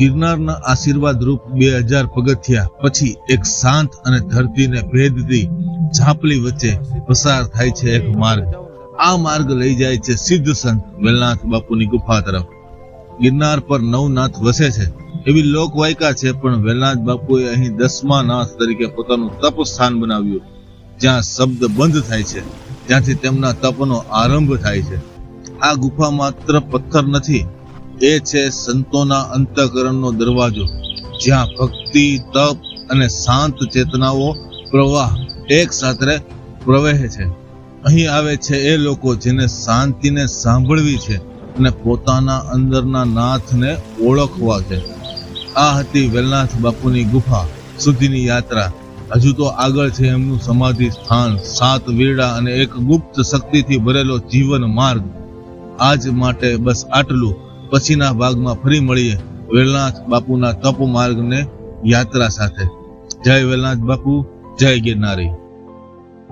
ગિરનારના આશીર્વાદ રૂપ બે હજાર પગથિયા પછી એક શાંત અને ધરતીને ભેદતી ઝાંપલી વચ્ચે પસાર થાય છે એક માર્ગ. આ માર્ગ લઈ જાય છે સિદ્ધ સંત વેલનાથ બાપુની ગુફા તરફ. ગિરનાર પર નવનાથ વસે છે. એવી લોકવાયકા છે, પણ વેલનાથ બાપુએ અહીં દસમા નાથ તરીકે પોતાનું તપ સ્થાન બનાવ્યું. જ્યાં શબ્દ બંધ થાય છે. જ્યાંથી તેમના તપનો આરંભ થાય છે. આ ગુફા માત્ર પથ્થર નથી એ છે સંતોના અંતઃકરણનો દરવાજો, જ્યાં ભક્તિ, તપ અને શાંત ચેતનાઓ પ્રવાહ એક સાથે પ્રવેહે છે. અહીં આવે છે એ લોકો જેને શાંતિને સાંભળવી છે અને પોતાના અંદરના નાથને ઓળખવા છે. આ હતી વેલનાથ બાપુની ગુફા સુધીની યાત્રા. હજુ તો આગળ છે એમનું સમાધિ સ્થાન, સાત વીરડા અને એક ગુપ્ત શક્તિથી ભરેલો જીવન માર્ગ. આજ માટે બસ આટલું. પછીના ભાગમાં ફરી મળીએ વેલનાથ બાપુના તપ માર્ગને યાત્રા સાથે. જય વેલનાથ બાપુ, જય ગિરનારી.